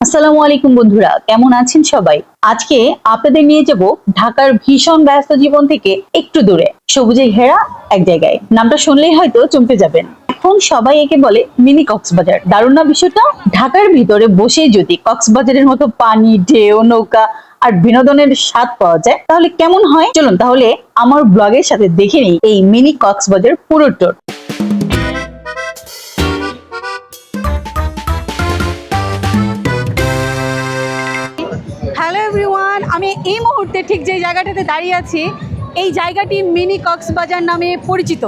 আসসালামু আলাইকুম বন্ধুরা, কেমন আছেন সবাই? আজকে আপনাদের নিয়ে যাব ঢাকার ভীষণ ব্যস্ত জীবন থেকে একটু দূরে সবুজে ঘেরা এক জায়গায়। নামটা শুনলেই হয়তো চমকে যাবেন। এখন সবাই একে বলে মিনি কক্সবাজার। দারুণ না বিষয়টা? ঢাকার ভিতরে বসে যদি কক্সবাজারের মতো পানি, ঢেউ, নৌকা আর বিনোদনের স্বাদ পাওয়া যায়, তাহলে কেমন হয়? চলুন তাহলে আমার ব্লগের সাথে দেখে নিই এই মিনি কক্সবাজার পুরো টোর এই মুহূর্তে ঠিক যে জায়গাটাতে দাঁড়িয়ে আছি, এই জায়গাটি মিনি কক্সবাজার নামে পরিচিত।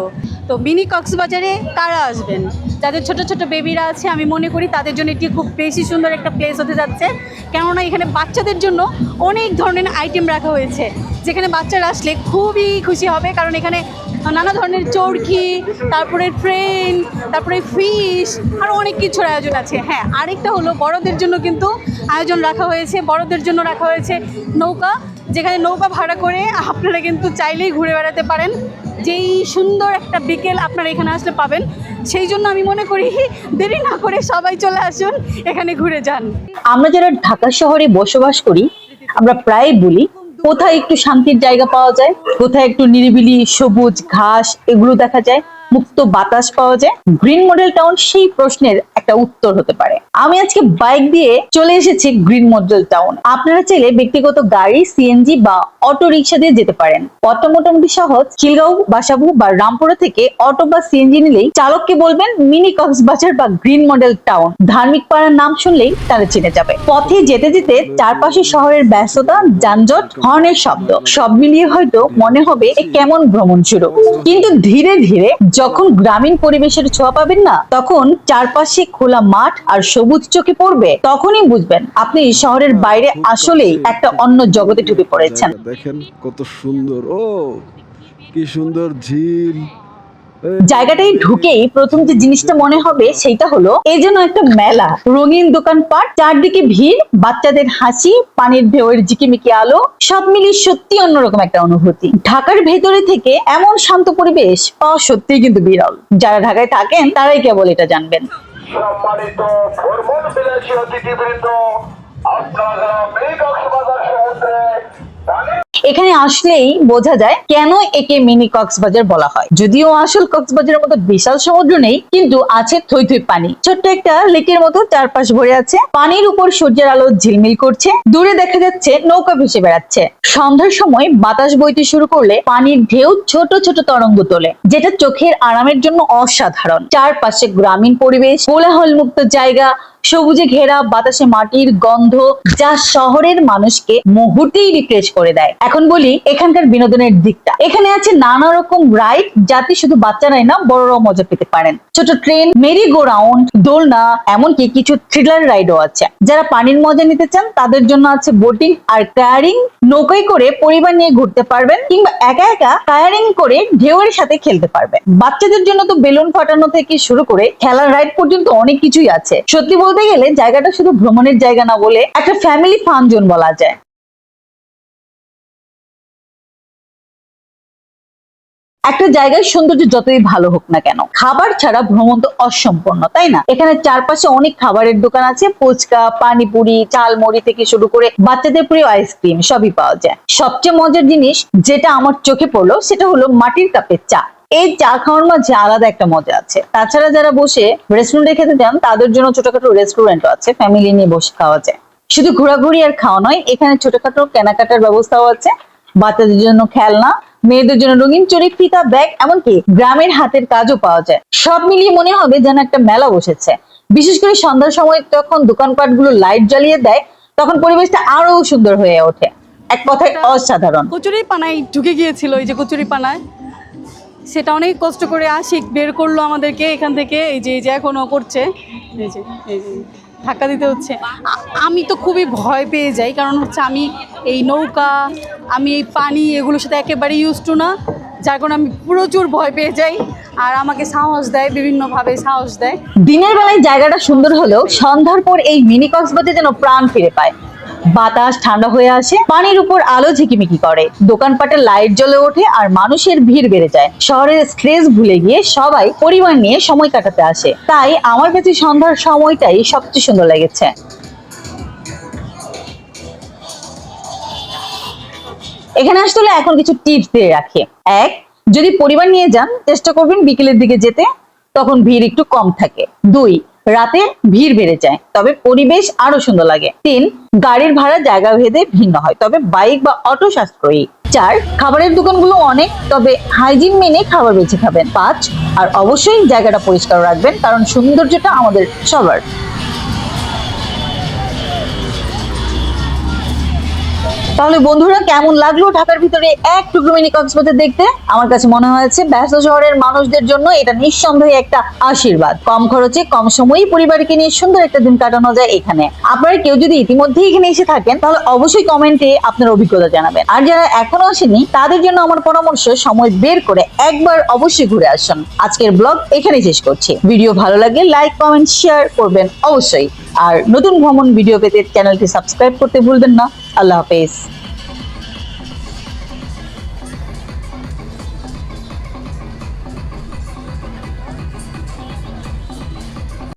তো মিনি কক্সবাজারে কারা আসবেন? যাদের ছোট ছোট বেবিরা আছে, আমি মনে করি তাদের জন্য এটি খুব বেশি সুন্দর একটা প্লেস হতে যাচ্ছে। কেননা এখানে বাচ্চাদের জন্য অনেক ধরনের আইটেম রাখা হয়েছে। যেখানে বাচ্চারা আসলে খুবই খুশি হবে, কারণ এখানে নানা ধরনের চরকি, তারপরে ট্রেন তারপরে ফিশ আরও অনেক কিছুর আয়োজন আছে। হ্যাঁ আরেকটা হলো বড়দের জন্য কিন্তু আয়োজন রাখা হয়েছে, বড়দের জন্য রাখা হয়েছে নৌকা, যেখানে নৌকা ভাড়া করে আপনারা কিন্তু চাইলেই ঘুরে বেড়াতে পারেন। যেই সুন্দর একটা বিকেল আপনারা এখানে আসলে পাবেন, সেই জন্য আমি মনে করি দেরি না করে সবাই চলে আসুন, এখানে ঘুরে যান। আমরা যারা ঢাকা শহরে বসবাস করি, আমরা প্রায় বলি কোথায় একটু শান্তির জায়গা পাওয়া যায়? কোথায় একটু নিরিবিলি সবুজ ঘাস এগুলো দেখা যায়? মুক্ত বাতাস পাওয়া যায়। গ্রিন মডেল টাউন সেই প্রশ্নের একটা উত্তর হতে পারে। আমি আজকে বাইক দিয়ে চলে এসেছি গ্রিন মডেল টাউন আপনারা চাইলে ব্যক্তিগত গাড়ি সিএনজি বা অটো রিক্সা দিয়ে যেতে পারেন। পথটা মোটামুটি সহজ। খিলগাঁও, বাসাবু বা রামপুরা থেকে অটো বা সিএনজি নিলেই চালককে বলবেন মিনি কক্সবাজার বা গ্রিন মডেল টাউন ধার্মিক পাড়ার নাম শুনলেই তারা চিনে যাবে। পথে যেতে যেতে চারপাশে শহরের ব্যস্ততা, যানজট, হর্নের শব্দ, সব মিলিয়ে হয়তো মনে হবে কেমন ভ্রমণ শুরু। কিন্তু ধীরে ধীরে যখন গ্রামীণ পরিবেশের ছোঁয়া পাবেন না, তখন চারপাশে খোলা মাঠ আর সবুজ চোখে পড়বে, তখনই বুঝবেন আপনি শহরের বাইরে আসলেই একটা অন্য জগতে ঢুকে পড়েছেন। দেখেন কত সুন্দর, ও কি সুন্দর ঝিল। এই জায়গাটায় ঢুকেই প্রথম যে জিনিসটা মনে হবে সেটা হলো, এই যেন একটা মেলা। রঙিন দোকানপাট, চারদিকে ভিড়, বাচ্চাদের হাসি, পানির ঢেউয়ের ঝিকিমিকি আলো, সব মিলিয়ে সত্যি অন্যরকম একটা অনুভূতি। ঢাকার ভেতরে থেকে এমন শান্ত পরিবেশ পাওয়া সত্যিই কিন্তু বিরল। যারা ঢাকায় থাকেন, তারাই কেবল এটা জানবেন। সম্মানিত ভ্রমণ বিলাসী অতিথিবৃন্দ, আপনারা যারা মিনি কক্সবাজার সমুদ্রে পানি এখানে আসলেই বোঝা যায় কেন একে মিনি কক্সবাজার বলা হয়। যদিও আসল কক্সবাজারের মতো বিশাল সমুদ্র নেই, কিন্তু আছে থই থই পানি। ছোট্ট একটা লেকের মতো চারপাশ ভরে আছে। পানির উপর সূর্যের আলো ঝিলমিল করছে। দূরে দেখা যাচ্ছে নৌকা ভেসে বেড়াচ্ছে। সন্ধ্যার সময় বাতাস বইতে শুরু করলে পানির ঢেউ ছোট ছোট তরঙ্গ তোলে, যেটা চোখের আরামের জন্য অসাধারণ। চারপাশে গ্রামীণ পরিবেশ কোলাহল মুক্ত জায়গা সবুজে ঘেরা বাতাসে মাটির গন্ধ যা শহরের মানুষকে মুহূর্তেই রিফ্রেশ করে দেয়। এখন বলি এখানকার বিনোদনের দিকটা। এখানে আছে নানা রকম রাইড যাতে শুধু বাচ্চারাই না, বড়রাও মজা পেতে পারেন। ছোট ট্রেন মেরি গো রাউন্ড দোলনা, এমনকি কিছু থ্রিলার রাইডও আছে। যারা পানির মজা নিতে চান, তাদের জন্য আছে বোটিং আর কায়ারিং নৌকায় করে পরিবার নিয়ে ঘুরতে পারবেন, কিংবা একা একা কায়ারিং করে ঢেউয়ের সাথে খেলতে পারবেন। বাচ্চাদের জন্য তো বেলুন ফাটানো থেকে শুরু করে খেলার রাইড পর্যন্ত অনেক কিছুই আছে। সত্যি বলতে গেলে জায়গাটা শুধু ভ্রমণের জায়গা না বলে একটা ফ্যামিলি ফান জোন বলা যায়। একটা জায়গার সৌন্দর্য যতই ভালো হোক না কেন, খাবার ছাড়া ভ্রমণ তো অসম্পূর্ণ, তাই না? এখানে চারপাশে অনেক খাবারের দোকান আছে, ফুচকা, পানিপুরি চাল মুড়ি থেকে শুরু করে বাচ্চাদের প্রিয় আইসক্রিম সবই পাওয়া যায়। সবচেয়ে মজার জিনিস যেটা আমার চোখে পড়ল সেটা হলো মাটির কাপের চা। এই চা খাওয়ার মাঝে আলাদা একটা মজা আছে। তাছাড়া যারা বসে রেস্টুরেন্টে খেতে চান তাদের জন্য ছোটখাটো রেস্টুরেন্টও আছে ফ্যামিলি নিয়ে বসে খাওয়া যায়। শুধু ঘোরাঘুরি আর খাওয়া নয় এখানে ছোটখাটো কেনাকাটার ব্যবস্থাও আছে। বাচ্চাদের জন্য খেলনা মেয়েদের জন্য রঙিন চড়ি ফিতা ব্যাগ এমনকি গ্রামের হাতের কাজও পাওয়া যায়। সব মিলিয়ে মনে হবে যেন একটা মেলা বসেছে। বিশেষ করে সন্ধ্যার সময় যখন দোকানপাটগুলো লাইট জ্বালিয়ে দেয় তখন পরিবেশটা আরও সুন্দর হয়ে ওঠে। এক কথায় অসাধারণ। কচুরি পানায় ঢুকে গিয়েছিল এই যে কচুরি পানায় সেটা অনেক কষ্ট করে আশিক বের করল আমাদেরকে এখান থেকে। এই যে এই যে এখনও করছে। ধাক্কা দিতে হচ্ছে। আমি তো খুবই ভয় পেয়ে যাই, কারণ হচ্ছে আমি এই নৌকা, আমি এই পানি এগুলোর সাথে একেবারে ইউজ টু না। যার কারণে আমি প্রচুর ভয় পেয়ে যাই। আর আমাকে সাহস দেয়, বিভিন্নভাবে সাহস দেয়। দিনের বেলায় জায়গাটা সুন্দর হলেও সন্ধ্যার পর এই মিনি কক্সবাজার যেন প্রাণ ফিরে পায়। বাতাস ঠান্ডা হয়ে আসে, পানির উপর আলো ঝিকিমিকি করে। দোকানপাটে লাইট জ্বলে ওঠে আর মানুষের ভিড় বেড়ে যায়। শহরের স্ট্রেস ভুলে গিয়ে সবাই পরিবার নিয়ে সময় কাটাতে আসে। তাই আমার কাছে সন্ধ্যার সময়টাই সবচেয়ে সুন্দর লেগেছে। এখানে আসতে হলে এখন কিছু টিপস দিয়ে রাখি। এক, যদি পরিবার নিয়ে যান, চেষ্টা করবেন বিকেলের দিকে যেতে, তখন ভিড় একটু কম থাকে। দুই রাতে ভিড় বেড়ে যায়, তবে পরিবেশ আরও সুন্দর লাগে। তিন, গাড়ির ভাড়া জায়গা ভেদে ভিন্ন হয়, তবে বাইক বা অটো সাশ্রয়ী। চার, খাবারের দোকানগুলো অনেক, তবে হাইজিন মেনে খাবার বেছে খাবেন। পাঁচ, আর অবশ্যই জায়গাটা পরিষ্কার রাখবেন, কারণ সৌন্দর্যটা আমাদের সবার। তাহলে বন্ধুরা, কেমন লাগল ঢাকার ভিতরে এক টুকরো মিনি কক্সবাজার দেখতে? আমার কাছে মনে হয়েছে ব্যস্ত শহরের মানুষদের জন্য এটা নিঃসন্দেহে একটা আশীর্বাদ। কম খরচে, কম সময়ে পরিবারকে নিয়ে সুন্দর একটা দিন কাটানো যায় এখানে। আপনারা কেউ যদি ইতিমধ্যে এখানে এসে থাকেন, তাহলে অবশ্যই কমেন্টে আপনার অভিজ্ঞতা জানাবেন। আর যারা এখনও আসেনি তাদের জন্য আমার পরামর্শ, সময় বের করে একবার অবশ্যই ঘুরে আসুন। আজকের ব্লগ এখানে শেষ করছি। ভিডিও ভালো লাগলে লাইক কমেন্ট শেয়ার করবেন অবশ্যই। আর নতুন ভ্রমণ ভিডিও পেতে চ্যানেলটি সাবস্ক্রাইব করতে ভুলবেন না। আল্লাহ হাফেজ।